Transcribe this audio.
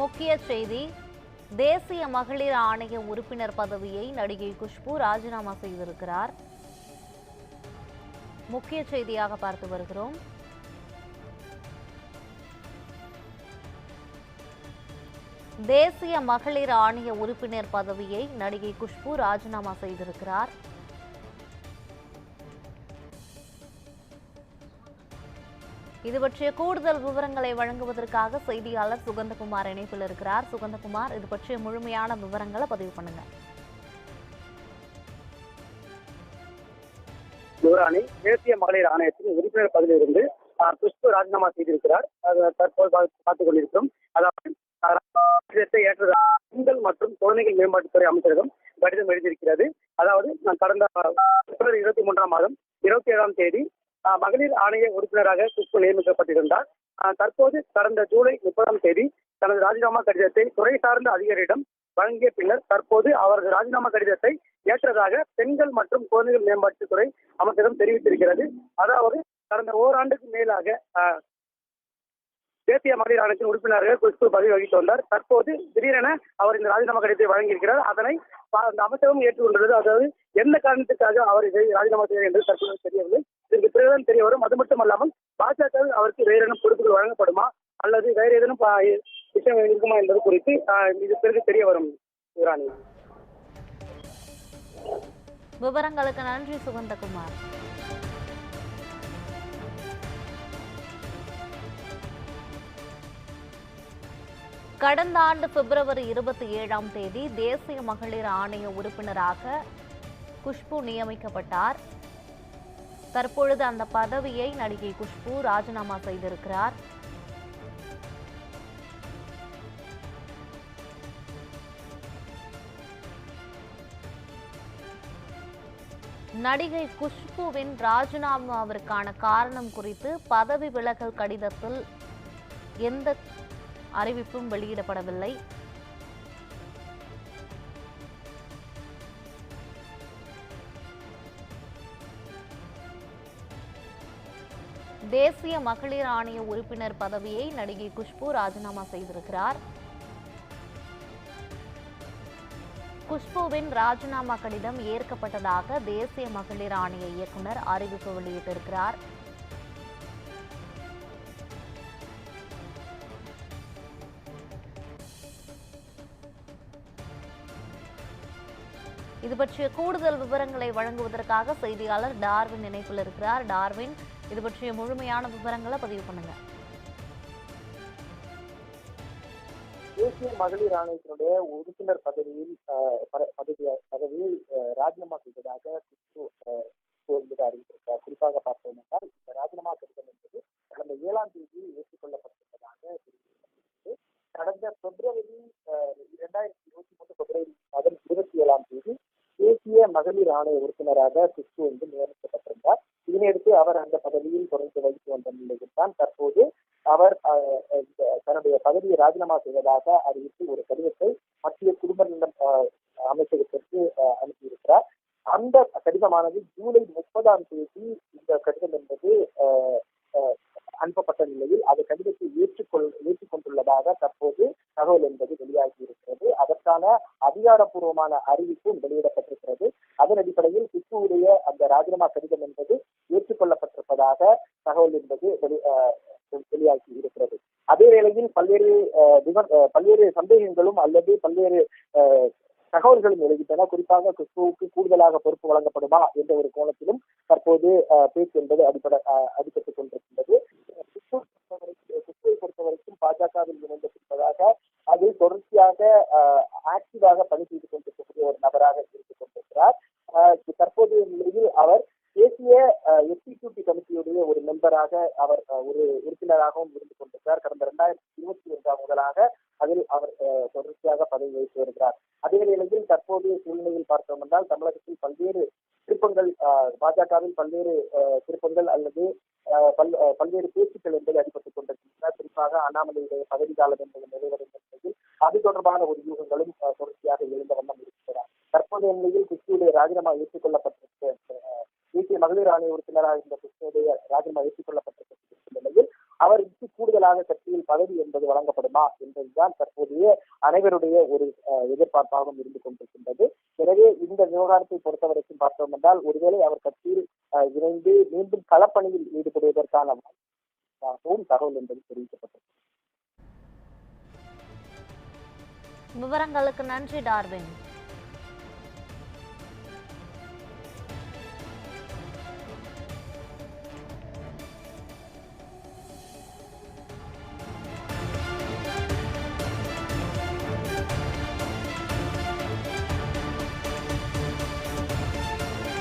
முக்கிய செய்தி தேசிய மகளிர் ஆணைய உறுப்பினர் பதவியை நடிகை குஷ்பு ராஜினாமா செய்திருக்கிறார். முக்கிய செய்தியாக பார்த்து வருகிறோம். தேசிய மகளிர் ஆணைய உறுப்பினர் பதவியை நடிகை குஷ்பு ராஜினாமா செய்திருக்கிறார். இது பற்றிய கூடுதல் விவரங்களை வழங்குவதற்காக செய்தியாளர் சுகந்தகுமார் இணைப்பில் இருக்கிறார். சுகந்தகுமார் இது பற்றிய முழுமையான விவரங்களை பதிவு பண்ணுங்க. யுவராணி தேசிய மகளிர் ஆணையத்தின் உறுப்பினர் பதவியிலிருந்து ஆஹ், குஷ்பு ராஜினாமா செய்திருக்கிறார். தற்போது பார்த்துக் கொண்டிருக்கிறோம். அதாவது ஏற்றதாக பெண்கள் மற்றும் குழந்தைகள் மேம்பாட்டுத்துறை அமைச்சரகம் கடிதம் எழுதியிருக்கிறது. அதாவது நான் கடந்த பிப்ரவரி இருபத்தி மூன்றாம் மாதம் இருபத்தி ஏழாம் தேதி மகளிர் ஆணைய உறுப்பினராக குஷ்பு நியமிக்கப்பட்டிருந்தார். தற்போது கடந்த ஜூலை முப்பதாம் தேதி தனது ராஜினாமா கடிதத்தை துறை சார்ந்த அதிகாரியிடம் வழங்கிய பின்னர் தற்போது அவரது ராஜினாமா கடிதத்தை ஏற்றதாக பெண்கள் மற்றும் குழந்தைகள் மேம்பாட்டுத்துறை அமைச்சகம் தெரிவித்திருக்கிறது. அதாவது கடந்த ஓராண்டுக்கு மேலாக தேசிய மகளிர் ஆணையத்தின் உறுப்பினராக குஷ்பு பதவி வகித்து வந்தார். தற்போது திடீரென அவர் இந்த ராஜினாமா கடிதத்தை வழங்கியிருக்கிறார். அதனை அந்த அமைச்சகம் ஏற்றுக்கொண்டுள்ளது. அதாவது எந்த காரணத்துக்காக அவர் இதை ராஜினாமா செய்வார் என்று தற்போது தெரியவில்லை. இதற்கு பிறகுதான் தெரிய வரும். அது மட்டுமல்லாமல் பாஜக அவருக்கு வேறு ஏதேனும் பொறுப்புகள் வழங்கப்படுமா? அல்லது வேறு ஏதேனும் விஷயம் இருக்குமா என்பது குறித்து இது பிறகு தெரிய வரும் யுவராணி விவரங்களுக்கு நன்றி சுகந்தகுமார். கடந்த ஆண்டு பிப்ரவரி இருபத்தி ஏழாம் தேதி தேசிய மகளிர் ஆணைய உறுப்பினராக குஷ்பு நியமிக்கப்பட்டார். தற்பொழுது அந்த பதவியை நடிகை குஷ்பு ராஜினாமா செய்திருக்கிறார். நடிகை குஷ்புவின் ராஜினாமாவிற்கான காரணம் குறித்து பதவி விலகல் கடிதத்தில் எந்த அறிவிப்பும் வெளியிடப்படவில்லை. தேசிய மகளிர் ஆணைய உறுப்பினர் பதவியை நடிகை குஷ்பு ராஜினாமா செய்திருக்கிறார். குஷ்புவின் ராஜினாமா கடிதம் ஏற்கப்பட்டதாக தேசிய மகளிர் ஆணைய இயக்குனர் அறிவிப்பு வெளியிட்டிருக்கிறார். இது பற்றிய கூடுதல் விவரங்களை வழங்குவதற்காக செய்தியாளர் டார்வின் இணைப்பில் இருக்கிறார். டார்வின் இது பற்றிய முழுமையான விவரங்களை பதிவு பண்ணுங்க. தேசிய மகளிர் ஆணையத்தினுடைய உறுப்பினர் பதவியில் ஆஹ், பதவி பதவியை ராஜினாமா செய்ததாக குஷ்பு என்பது அறிவித்திருக்கிறார். குறிப்பாக பார்த்தோம் என்றால் இந்த ராஜினாமா கடிதம் என்பது கடந்த ஏழாம் தேதி ஏற்றுக்கொள்ளப்பட்டிருப்பதாக கடந்த பிப்ரவரி இரண்டாயிரத்தி இருபத்தி மூன்று பிப்ரவரி மாதம் இருபத்தி ஏழாம் தேதி தேசிய மகளிர் ஆணைய உறுப்பினராக குஷ்பு வந்து நியமிக்கப்பட்டிருந்தார் இதனையடுத்து அவர் அந்த பதவியில் தொடர்ந்து வகித்து வந்த நிலையில் தான் தற்போது அவர் தன்னுடைய பதவியை ராஜினாமா செய்வதாக அறிவித்து ஒரு கடிதத்தை மத்திய குடும்ப நலம் அமைச்சகத்திற்கு அனுப்பியிருக்கிறார். அந்த கடிதமானது ஜூலை முப்பதாம் தேதி இந்த கடிதம் என்பது அனுப்பப்பட்ட நிலையில் அந்த கடிதத்தை ஏற்றுக்கொள் ஏற்றுக்கொண்டுள்ளதாக தற்போது தகவல் என்பது வெளியாகி இருக்கிறது அதற்கான அதிகாரப்பூர்வமான அறிவிப்பும் வெளியிடப்பட்டிருக்கிறது. அதன் அடிப்படையில் குஷ்புவுடைய அந்த ராஜினாமா கடிதம் என்பது ஏற்றுக்கொள்ளப்பட்டிருப்பதாக தகவல் என்பது வெளியாகி இருக்கிறது. அதே வேளையில் பல்வேறு பல்வேறு சந்தேகங்களும் அல்லது பல்வேறு தகவல்களும் எழுகின்றன. குறிப்பாக குஷ்புவுக்கு கூடுதலாக பொறுப்பு வழங்கப்படுமா என்ற ஒரு கோணத்திலும் தற்போது பேச்சு என்பது அடிப்படை அடிபட்டுக் கொண்டிருக்கின்றது. குஷ்பு பொறுத்தவரைக்கும் குஷ்புவை பொறுத்தவரைக்கும் பாஜகவில் இணைந்திருப்பதாக அது தொடர்ச்சியாக ஆக்டிவாக பணி செய்து கொண்டிருக்கக்கூடிய ஒரு நபராக இருந்து கொண்டிருக்கிறார். தற்போதைய நிலையில் அவர் தேசிய எக்ஸிக்யூட்டிவ் கமிட்டியுடைய ஒரு மெம்பராக அவர் ஒரு உறுப்பினராகவும் இருந்து கொண்டிருக்கிறார். கடந்த இரண்டாயிரத்தி இருபத்தி ஒன்றாம் முதலாக அதில் அவர் தொடர்ச்சியாக பதவி வகித்து வருகிறார். அதே நிலையில் தற்போதைய சூழ்நிலையில் பார்த்தோம் என்றால் தமிழகத்தில் பல்வேறு திருப்பங்கள் பாஜகவில் பல்வேறு திருப்பங்கள் அல்லது பல்வேறு பேச்சுக்கள் என்பது அடிபட்டுக் கொண்டிருக்கின்றன. குறிப்பாக அண்ணாமலையுடைய பதவி காலம் என்பது நிறைவடைந்த நிலையில் அது தொடர்பான ஒரு யூகங்களும் தொடர்ச்சியாக எழுந்த வண்ணம் இருக்கிறார் தற்போதைய நிலையில் கிறிஸ்துடைய ராஜினாமா ஏற்றுக்கொள்ளப்பட்ட மகளிர் ஆணைய உறுப்பினராக இருந்த கிருஷ்ணனுடைய ராஜினாமா ஏற்றுக்கொள்ளப்பட்டிருக்க நிலையில் அவர் கூடுதலாக கட்சியில் பதவி என்பது வழங்கப்படுமா என்பதுதான் தற்போதைய அனைவருடைய ஒரு எதிர்பார்ப்பாகவும் இருந்து கொண்டிருக்கின்றது. எனவே இந்த விவகாரத்தை பொறுத்தவரைக்கும் பார்த்தோம் என்றால் ஒருவேளை அவர் கட்சியில் இணைந்து மீண்டும் களப்பணியில் ஈடுபடுவதற்கான தகவல் என்பது தெரிவிக்கப்பட்டது விவரங்களுக்கு நன்றி டார்வின்.